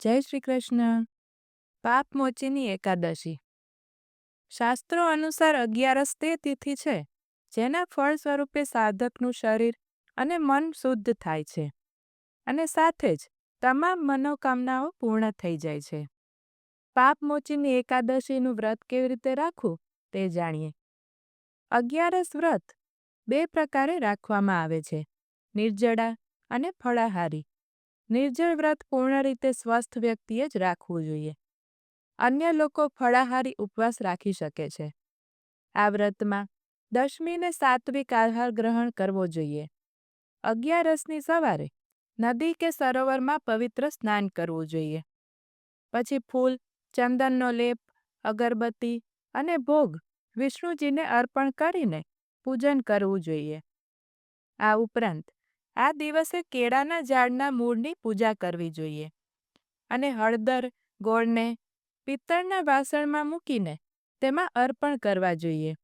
જય શ્રી કૃષ્ણ. પાપમોચીની એકાદશી. શાસ્ત્રો અનુસાર અગિયારસ તે તિથિ છે, જેના ફળ સ્વરૂપે સાધકનું શરીર અને મન શુદ્ધ થાય છે. અને સાથે જ તમામ મનોકામનાઓ પૂર્ણ થઈ જાય છે. પાપમોચીની એકાદશીનું વ્રત કેવી રીતે રાખવું તે જાણીએ. અગિયારસ વ્રત બે પ્રકારે રાખવામાં આવે છે, નિર્જળા અને ફળાહારી. નિર્જળ વ્રત પૂર્ણ રીતે સ્વસ્થ વ્યક્તિએ જ રાખવું જોઈએ. અન્ય લોકો ફળાહારી ઉપવાસ રાખી શકે છે. આ વ્રતમાં દશમીને સાત્વિક આહાર ગ્રહણ કરવો જોઈએ. અગિયારસની સવારે નદી કે સરોવરમાં પવિત્ર સ્નાન કરવું જોઈએ. પછી ફૂલ, ચંદનનો લેપ, અગરબત્તી અને ભોગ વિષ્ણુજીને અર્પણ કરીને પૂજન કરવું જોઈએ. આ ઉપરાંત આ દિવસે કેળાના ઝાડના મૂળની પૂજા કરવી જોઈએ. અને હળદર, ગોળને, પિત્તળના વાસણમાં મૂકીને તેમાં અર્પણ કરવા જોઈએ.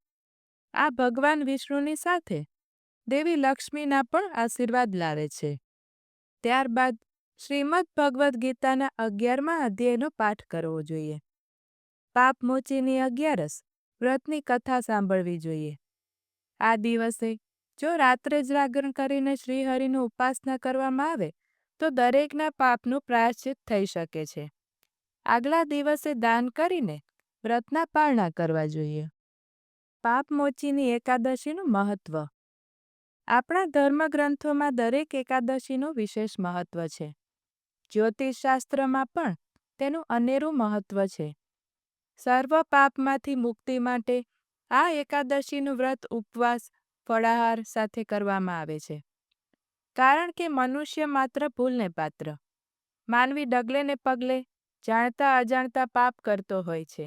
આ ભગવાન વિષ્ણુની સાથે દેવી લક્ષ્મીના પણ આશીર્વાદ લાવે છે. ત્યારબાદ શ્રીમદ ભગવદ્ ગીતાના અગિયારમાં અધ્યાયનો પાઠ કરવો જોઈએ. પાપમોચીની અગિયારસ વ્રતની કથા સાંભળવી જોઈએ. આ દિવસે જો રાત્રે જાગરણ કરીને શ્રીહરિની ઉપાસના કરવામાં આવે, તો દરેકના પાપનું પ્રાયશ્ચિત થઈ શકે છે. આગલા દિવસે દાન કરીને વ્રતના પારણા કરવા જોઈએ. પાપમોચીની એકાદશીનું મહત્વ. આપણા ધર્મગ્રંથોમાં દરેક એકાદશીનું વિશેષ મહત્વ છે. જ્યોતિષશાસ્ત્રમાં પણ તેનું અનેરું મહત્વ છે. સર્વ પાપમાંથી મુક્તિ માટે આ એકાદશીનું વ્રત ઉપવાસ ફળાહાર સાથે કરવામાં આવે છે. કારણ કે મનુષ્ય માત્ર ભૂલને પાત્ર, માનવી ડગલે ને પગલે જાણતા અજાણતા પાપ કરતો હોય છે.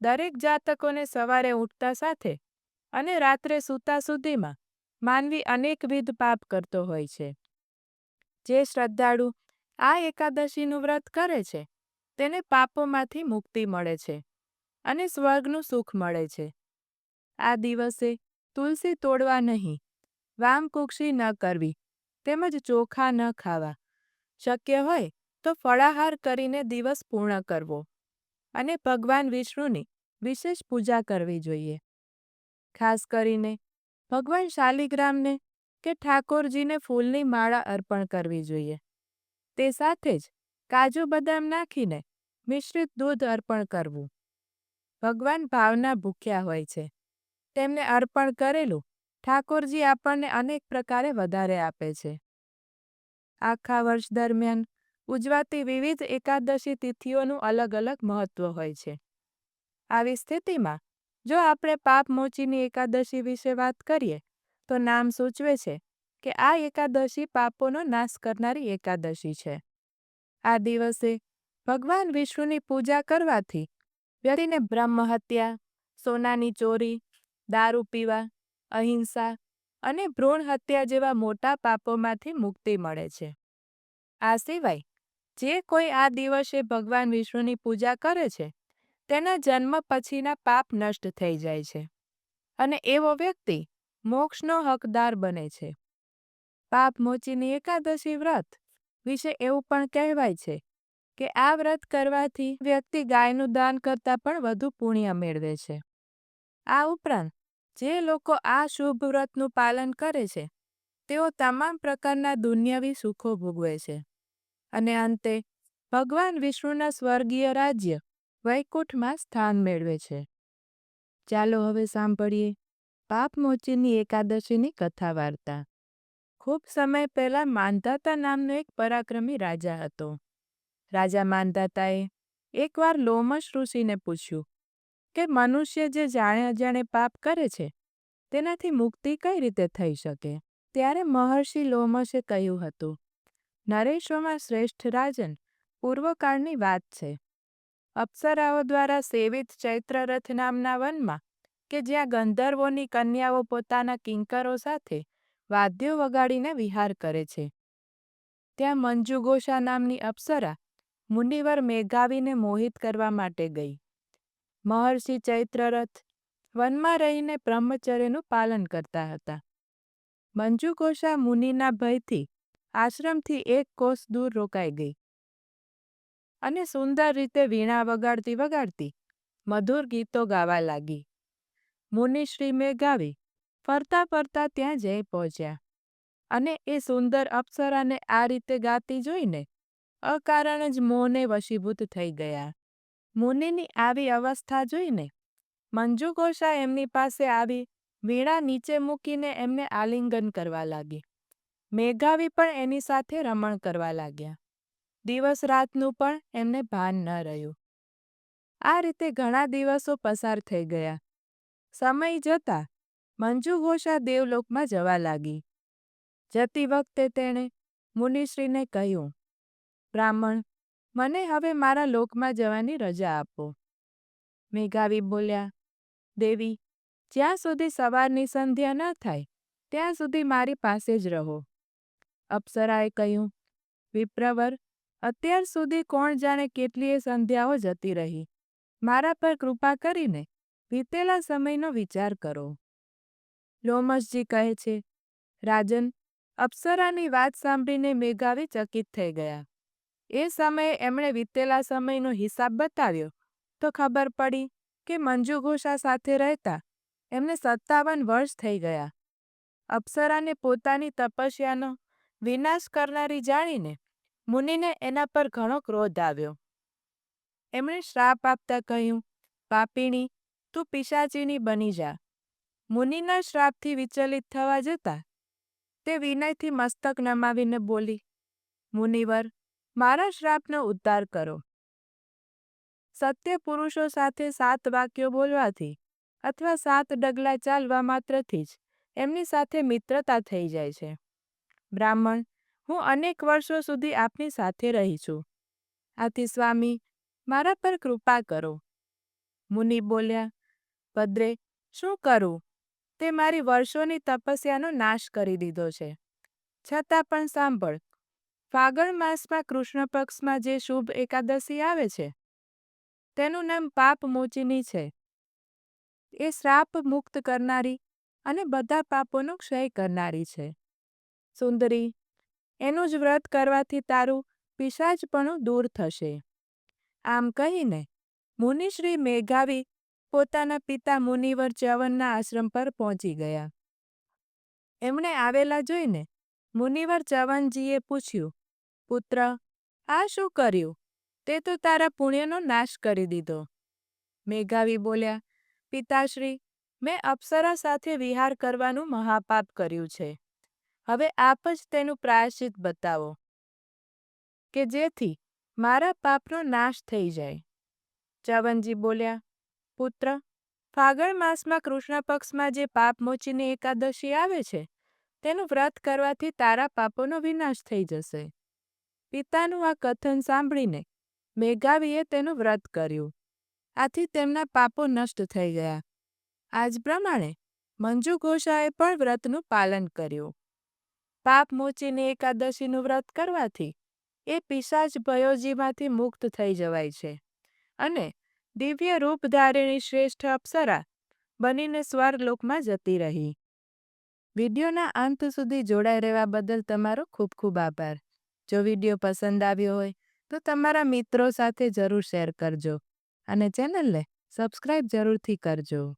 દરેક જાતકોને સવારે ઉઠતા સાથે અને રાત્રે સૂતા સુધીમાં માનવી અનેકવિધ પાપ કરતો હોય છે. જે શ્રદ્ધાળુ આ એકાદશીનું વ્રત કરે છે, તેને પાપોમાંથી મુક્તિ મળે છે અને સ્વર્ગનું સુખ મળે છે. આ દિવસે તુલસી તોડવા નહીં. વામકુક્ષી ન કરવી. તેમજ ચોખા ન ખાવા. શક્ય હોય તો ફળાહાર કરીને દિવસ પૂર્ણ કરવો. અને ભગવાન વિષ્ણુની વિશેષ પૂજા કરવી જોઈએ. ખાસ કરીને ભગવાન શાલિગ્રામને કે ઠાકોરજીને ફૂલની માળા અર્પણ કરવી જોઈએ. તે સાથે જ કાજુ બદામ નાખીને મિશ્રિત દૂધ અર્પણ કરવું. ભગવાન ભાવના ભૂખ્યા હોય છે. તેમને અર્પણ કરેલું, ઠાકોરજી આપણને અનેક પ્રકારે વધારે આપે છે. આખા વર્ષ દરમિયાન ઉજવાતી વિવિધ એકાદશી તિથિઓનું અલગ અલગ મહત્વ હોય છે. આવી સ્થિતિમાં, જો આપણે પાપમોચીની એકાદશી વિશે વાત કરીએ, તો નામ સૂચવે છે કે આ એકાદશી પાપોનો નાશ કરનારી એકાદશી છે. આ દિવસે ભગવાન વિષ્ણુની પૂજા કરવાથી વ્યક્તિને બ્રહ્મહત્યા, સોનાની ચોરી દારૂ પીવા, અહિંસા અને ભ્રૂણ હત્યા જેવા મોટા પાપોમાંથી મુક્તિ મળે છે. આ સિવાય, જે કોઈ આ દિવસે ભગવાન વિષ્ણુની પૂજા કરે છે, તેના જન્મ પછીના પાપ નષ્ટ થઈ જાય છે અને એવો વ્યક્તિ મોક્ષનો હકદાર બને છે. પાપ મોચીની એકાદશી વ્રત વિશે એવું પણ કહેવાય છે કે આ વ્રત કરવાથી વ્યક્તિ ગાયનું દાન કરતાં પણ વધુ પુણ્ય મેળવે છે. આ ઉપરાંત જે લોકો આ શુભ વ્રતનું પાલન કરે છે, તેઓ તમામ પ્રકારના દુન્યવી સુખો ભોગવે છે. અને અંતે, ભગવાન વિષ્ણુના સ્વર્ગીય રાજ્ય વૈકુંઠમાં સ્થાન મેળવે છે. ચાલો હવે સાંભળીએ પાપમોચીની એકાદશીની કથા વાર્તા ખૂબ સમય પહેલાં માંધાતા નામનો એક પરાક્રમી રાજા હતો. રાજા માંધાતાએ એકવાર લોમશ ઋષિને પૂછ્યું કે મનુષ્ય જે જાણે અજાણે પાપ કરે છે, તેનાથી મુક્તિ કઈ રીતે થઈ શકે? ત્યારે મહર્ષિ લોમશે કહ્યું હતું, નરેશોમાં શ્રેષ્ઠ રાજન પૂર્વકાળની વાત છે. અપ્સરાઓ દ્વારા સેવિત ચૈત્રરથ નામના વનમાં કે જ્યાં ગંધર્વોની કન્યાઓ પોતાના કિંકરો સાથે વાદ્યો વગાડીને વિહાર કરે છે. ત્યાં મંજુગોષા નામની અપ્સરા મુનિવર મેઘાવીને મોહિત કરવા માટે ગઈ. મહર્ષિ ચૈત્રરથ વનમાં રહીને બ્રહ્મચર્યનું પાલન કરતા હતા. મંજુકોષા મુનિના ભયથી આશ્રમથી એક કોષ દૂર રોકાઈ ગઈ. અને સુંદર રીતે વીણા વગાડતી વગાડતી મધુર ગીતો ગાવા લાગી. મુનિશ્રી ગાવી ફરતા ફરતા ત્યાં જઈ પહોંચ્યા અને એ સુંદર અપ્સરાને આ રીતે ગાતી જોઈને અકારણ જ મોહને વશીભૂત થઈ ગયા. મુનિની આવી અવસ્થા જોઈને મંજુ એમની પાસે આવી વીણા નીચે મૂકીને એમને આલિંગન કરવા લાગી. મેઘાવી પણ એની સાથે રમણ કરવા લાગ્યા. દિવસ રાતનું પણ એમને ભાન ન રહ્યું. આ રીતે ઘણા દિવસો પસાર થઈ ગયા. સમય જતા મંજુ દેવલોકમાં જવા લાગી. જતી વખતે તેણે મુનિશ્રીને કહ્યું, બ્રાહ્મણ મને હવે મારા લોકમાં જવાની રજા આપો. મેઘાવી બોલ્યા, દેવી, જ્યાં સુધી સવારની સંધ્યા ન થાય, ત્યાં સુધી મારી પાસે જ રહો. અપ્સરાએ કહ્યું, વિપ્રવર, અત્યાર સુધી કોણ જાણે કેટલીય સંધ્યાઓ જતી રહી. મારા પર કૃપા કરીને વીતેલા સમયનો વિચાર કરો. લોમસજી કહે છે, રાજન, અપ્સરાની વાત સાંભળીને મેઘાવી ચકિત થઈ ગયા. એ સમયે એમણે વીતેલા સમયનો હિસાબ બતાવ્યો. તો ખબર પડી કે મંજુ ઘોષા સાથે રહેતા. એમને સત્તાવન વર્ષ થઈ ગયા. અપ્સરાને પોતાની તપસ્યાનો વિનાશ કરનારી જાણીને મુનિને એના પર ઘણો ક્રોધ આવ્યો. એમણે શ્રાપ આપતા કહ્યું, પાપીણી, તું પિશાચીની બની જા. મુનિના શ્રાપથી વિચલિત થવા જતા. તે વિનયથી મસ્તક નમાવીને બોલી, મુનિવર મારા શ્રાપનો ઉદ્ધાર કરો. સત્ય પુરુષો સાથે સાત વાક્યો બોલવાથી અથવા સાત ડગલા ચાલવા માત્રથી જ એમની સાથે મિત્રતા થઈ જાય છે. બ્રાહ્મણ, હું અનેક વર્ષો સુધી આપની સાથે રહી છું. આથી સ્વામી, મારા પર કૃપા કરો. મુનિ બોલ્યા, ભદ્રે, શું કરું? તે મારી વર્ષોની તપસ્યાનો નાશ કરી દીધો છે. છતાં પણ સાંભળ ફાગણ માસમાં કૃષ્ણ પક્ષમાં જે શુભ એકાદશી આવે છે, તેનું નામ પાપ મોચીની છે. એ શ્રાપ મુક્ત કરનારી અને બધા પાપોનો ક્ષય કરનારી છે. સુંદરી, એનું જ વ્રત કરવાથી તારું પિશાચપણું દૂર થશે. આમ કહીને મુનિશ્રી મેઘાવી પોતાના પિતા મુનિવર ચ્યવનના આશ્રમ પર પહોંચી ગયા. એમણે આવેલા જોઈને મુનિવર ચવનજીએ પૂછ્યું પુત્ર, આ શું કર્યું? તે તો તારા પુણ્યનો નાશ કરી દીધો. મેઘાવી બોલ્યા, પિતાશ્રી, મેં અપ્સરા સાથે વિહાર કરવાનું મહાપાપ કર્યું છે. હવે આપ જ તેનું પ્રાયશ્ચિત બતાવો. કે જેથી મારા પાપનો નાશ થઈ જાય. ચવનજી બોલ્યા, પુત્ર, ફાગણ માસમાં કૃષ્ણ પક્ષમાં જે પાપમોચીની એકાદશી આવે છે, તેનું વ્રત કરવાથી તારા પાપોનો વિનાશ થઈ જશે. પિતાનું આ કથન સાંભળીને મેઘાવીએ તેનું વ્રત કર્યું. આથી તેમના પાપો નષ્ટ થઈ ગયા. આજ પ્રમાણે મંજુ ઘોષાએ પણ વ્રતનું પાલન કર્યું. પાપ મોચીની એકાદશીનું વ્રત કરવાથી એ પિશાચ ભયોજીમાંથી મુક્ત થઈ જવાય છે અને દિવ્ય રૂપધારિણી શ્રેષ્ઠ અપ્સરા બનીને સ્વરલોકમાં જતી રહી. વિડીયોના અંત સુધી જોડાઈ રહેવા બદલ તમારો ખૂબ ખૂબ આભાર. જો વીડિયો પસંદ આવ્યો હોય, તો તમારા મિત્રો સાથે જરૂર શેર કરજો અને ચેનલને સબસ્ક્રાઈબ જરૂરથી કરજો.